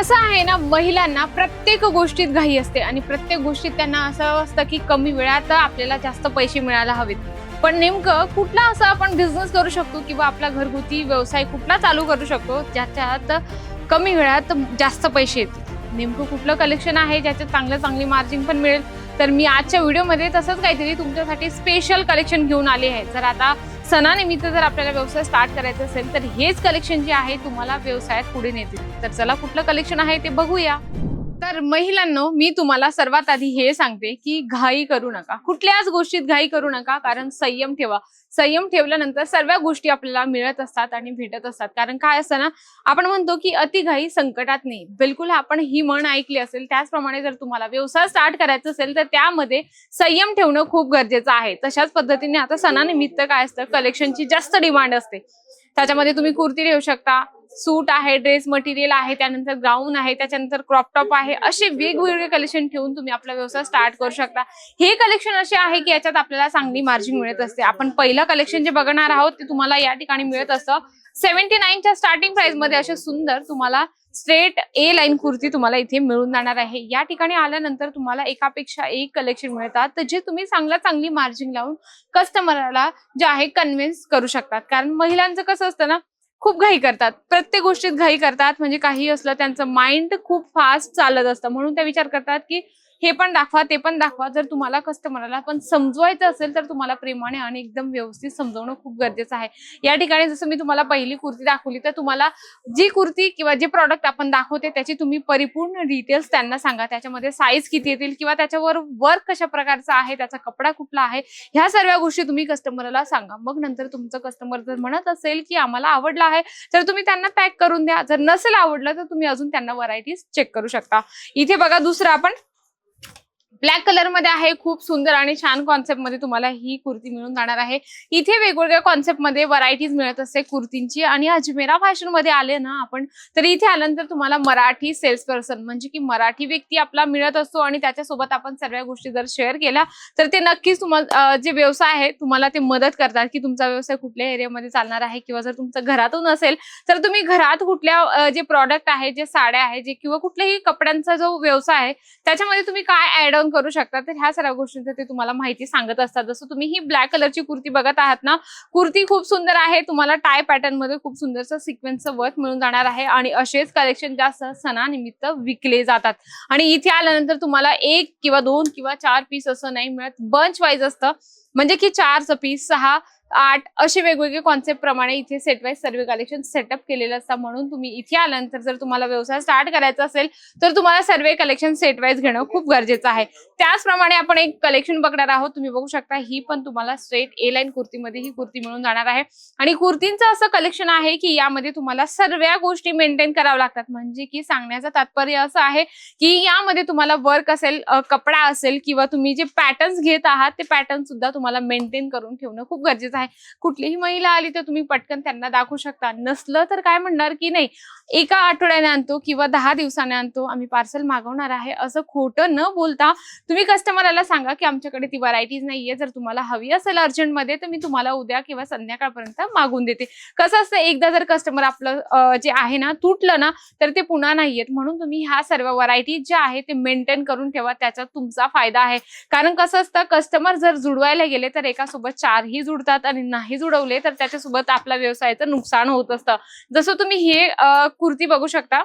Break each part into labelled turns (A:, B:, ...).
A: कसं आहे ना महिलांना प्रत्येक गोष्टीत घाई असते आणि प्रत्येक गोष्टीत त्यांना असं असतं की कमी वेळात आपल्याला जास्त पैसे मिळायला हवेत. पण नेमकं कुठला असं आपण बिझनेस करू शकतो किंवा आपला घरगुती व्यवसाय कुठला चालू करू शकतो ज्याच्यात कमी वेळात जास्त पैसे येतील? नेमकं कुठलं कलेक्शन आहे ज्याच्यात चांगलं चांगली मार्जिन पण मिळेल? तर मी आजच्या व्हिडिओमध्ये तसंच काहीतरी तुमच्यासाठी स्पेशल कलेक्शन घेऊन आले आहे. जर आता सणानिमित्त जर आपल्याला व्यवसाय स्टार्ट करायचा असेल तर हेच कलेक्शन जे आहे तुम्हाला व्यवसायात पुढे नेतील. तर चला कुठलं कलेक्शन आहे ते बघूया. तर महिलांनो मी तुम्हाला सर्वात आधी हे सांगते की घाई करू नका. कुठल्याच गोष्टीत घाई करू नका कारण संयम ठेवा. संयम ठेवल्यानंतर सर्व गोष्टी आपल्याला मिळत असतात आणि भेटत असतात. कारण काय असतं ना आपण म्हणतो की अतिघाई संकटात नाही. बिलकुल आपण ही म्हण ऐकली असेल त्याचप्रमाणे जर तुम्हाला व्यवसाय स्टार्ट करायचा असेल तर त्यामध्ये संयम ठेवणं खूप गरजेचं आहे. तशाच पद्धतीने आता सणानिमित्त काय असतं कलेक्शनची जास्त डिमांड असते. त्याच्यामध्ये तुम्ही कुर्ती ठेवू शकता. सूट आहे ड्रेस मटेरियल आहे त्यानंतर गाऊन आहे त्याच्यानंतर क्रॉप टॉप आहे. असे वेगवेगळे कलेक्शन ठेवून तुम्ही आपला व्यवसाय स्टार्ट करू शकता. हे कलेक्शन असे आहे की याच्यात आपल्याला चांगली मार्जिन मिळत असते. आपण पहिलं कलेक्शन जे बघणार आहोत ते तुम्हाला या ठिकाणी मिळत असतं. सेव्हन्टी नाईनच्या स्टार्टिंग प्राइसमध्ये असे सुंदर तुम्हाला स्ट्रेट ए लाईन कुर्ती तुम्हाला इथे मिळून जाणार आहे. या ठिकाणी आल्यानंतर तुम्हाला एकापेक्षा एक कलेक्शन मिळतात. तर जे तुम्ही चांगला चांगली मार्जिन लावून कस्टमरला जे आहे कन्व्हिन्स करू शकतात. कारण महिलांचं कसं असतं ना खूप घाई करतात. प्रत्येक गोष्टीत घाई करतात. म्हणजे काही असलं त्यांचं माइंड खूप फास्ट चालत असतं. म्हणून त्या विचार करतात की हे पण दाखवा ते पण दाखवा. जर तुम्हाला कस्टमरला पण समजवायचं असेल तर तुम्हाला प्रेमाने आणि एकदम व्यवस्थित समजवणं खूप गरजेचं आहे. या ठिकाणी जसं मी तुम्हाला पहिली कुर्ती दाखवली तर तुम्हाला जी कुर्ती किंवा जे प्रॉडक्ट आपण दाखवते त्याची तुम्ही परिपूर्ण डिटेल्स त्यांना सांगा. त्याच्यामध्ये साईज किती येतील किंवा त्याच्यावर वर्क कशा प्रकारचा आहे त्याचा कपडा कुठला आहे ह्या सर्व गोष्टी तुम्ही कस्टमरला सांगा. मग नंतर तुमचं कस्टमर जर म्हणत असेल की आम्हाला आवडला आहे तर तुम्ही त्यांना पॅक करून द्या. जर नसेल आवडलं तर तुम्ही अजून त्यांना व्हरायटीज चेक करू शकता. इथे बघा दुसरं आपण ब्लॅक कलरमध्ये आहे खूप सुंदर आणि छान कॉन्सेप्टमध्ये तुम्हाला ही कुर्ती मिळून जाणार आहे. इथे वेगवेगळ्या कॉन्सेप्टमध्ये व्हरायटीज मिळत असते कुर्तींची आणि अजमेरा फॅशनमध्ये आले ना आपण तर इथे आल्यानंतर तुम्हाला मराठी सेल्स पर्सन म्हणजे की मराठी व्यक्ती आपला मिळत असतो आणि त्याच्यासोबत आपण सर्व गोष्टी जर शेअर केल्या तर ते नक्कीच तुम्हाला जे व्यवसाय आहे तुम्हाला ते मदत करतात की तुमचा व्यवसाय कुठल्या एरियामध्ये चालणार आहे किंवा जर तुमचं घरातून असेल तर तुम्ही घरात कुठल्या जे प्रॉडक्ट आहे जे साड्या आहे जे किंवा कुठल्याही कपड्यांचा जो व्यवसाय आहे त्याच्यामध्ये तुम्ही काय ऍड ऑन करू शकता. तर ह्या सर्व गोष्टींचं ते तुम्हाला माहिती सांगत असतात. जसं तुम्ही ही ब्लॅक कलरची कुर्ती बघत आहात ना कुर्ती खूप सुंदर आहे. तुम्हाला टाय पॅटर्नमध्ये खूप सुंदरचं सिक्वेन्सचं वर्क मिळून जाणार आहे आणि असेच कलेक्शन जास्त सणानिमित्त विकले जातात. आणि इथे आल्यानंतर तुम्हाला एक किंवा दोन किंवा चार पीस असं नाही मिळत. बंच वाईज असतं. म्हणजे की चारचं पीस सहा आठ असे वेगवेगळे कॉन्सेप्ट प्रमाणे इथे सेट वाईज सर्व कलेक्शन सेटअप केलेलं असतं. म्हणून तुम्ही इथे आल्यानंतर जर तुम्हाला व्यवसाय स्टार्ट करायचा असेल तर तुम्हाला सर्व कलेक्शन सेट वाईज घेणं खूप गरजेचं आहे. त्याचप्रमाणे आपण एक कलेक्शन बघणार आहोत. तुम्ही बघू शकता ही पण तुम्हाला स्ट्रेट ए लाईन कुर्तीमध्ये ही कुर्ती मिळून जाणार आहे. आणि कुर्तींचं असं कलेक्शन आहे की यामध्ये तुम्हाला सर्व गोष्टी मेंटेन कराव्या लागतात. म्हणजे की सांगण्याचं तात्पर्य असं आहे की यामध्ये तुम्हाला वर्क असेल कपडा असेल किंवा तुम्ही जे पॅटर्न्स घेत आहात ते पॅटर्न सुद्धा तुम्हाला मेंटेन करून ठेवणं खूप गरजेचं आहे. कुठलीही महिला आली तर तुम्ही पटकन त्यांना दाखवू शकता. नसलं तर काय म्हणणार की नाही? एका आठवड्याने आणतो किंवा दहा दिवसाने आणतो. आम्ही पार्सल मागवणार आहे. असं खोटं न बोलता तुम्ही कस्टमरला सांगा की आमच्याकडे ती व्हरायटीज नाहीये. जर तुम्हाला हवी असेल अर्जंटमध्ये तर मी तुम्हाला उद्या किंवा संध्याकाळपर्यंत मागून देते. कसं असतं एकदा जर कस्टमर आपलं जे आहे ना तुटलं ना तर ते पुन्हा नाहीयेत. म्हणून तुम्ही ह्या सर्व व्हरायटीज ज्या आहे ते मेंटेन करून ठेवा. त्याच्यात तुमचा फायदा आहे. कारण कसं असतं कस्टमर जर जुडवायला गेले तर एकासोबत चारही जुडतात. आणि नाही जुडवले तर त्याच्यासोबत आपल्या व्यवसायाचं नुकसान होत असतं. जसं तुम्ही हे कुर्ती बघू शकता.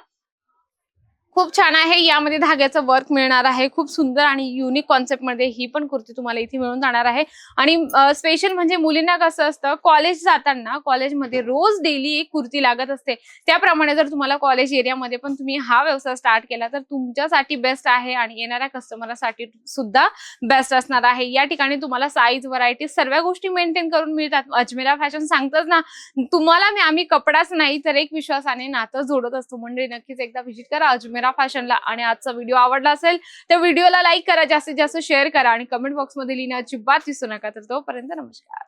A: खूप छान आहे. यामध्ये धाग्याचं वर्क मिळणार आहे. खूप सुंदर आणि युनिक कॉन्सेप्टमध्ये ही पण कुर्ती तुम्हाला इथे मिळून जाणार आहे. आणि स्पेशल म्हणजे मुलींना कसं असतं कॉलेज जाताना कॉलेजमध्ये रोज डेली एक कुर्ती लागत असते. त्याप्रमाणे जर तुम्हाला कॉलेज एरियामध्ये पण तुम्ही हा व्यवसाय स्टार्ट केला तर तुमच्यासाठी बेस्ट आहे आणि येणाऱ्या कस्टमरसाठी सुद्धा बेस्ट असणार आहे. या ठिकाणी तुम्हाला साईज व्हरायटी सर्व गोष्टी मेंटेन करून मिळतात. अजमेरा फॅशन सांगतच ना तुम्हाला मी आम्ही कपडाच नाही तर एक विश्वासाने नातं जोडत असतो. म्हणजे नक्कीच एकदा व्हिजिट करा. अजमेरा फॅशनला आणि आजचा व्हिडिओ आवडला असेल तर व्हिडिओला लाईक करा जास्तीत जास्त शेअर करा आणि कमेंट बॉक्समध्ये लिहिण्याची बात विसरू नका. तर तोपर्यंत नमस्कार.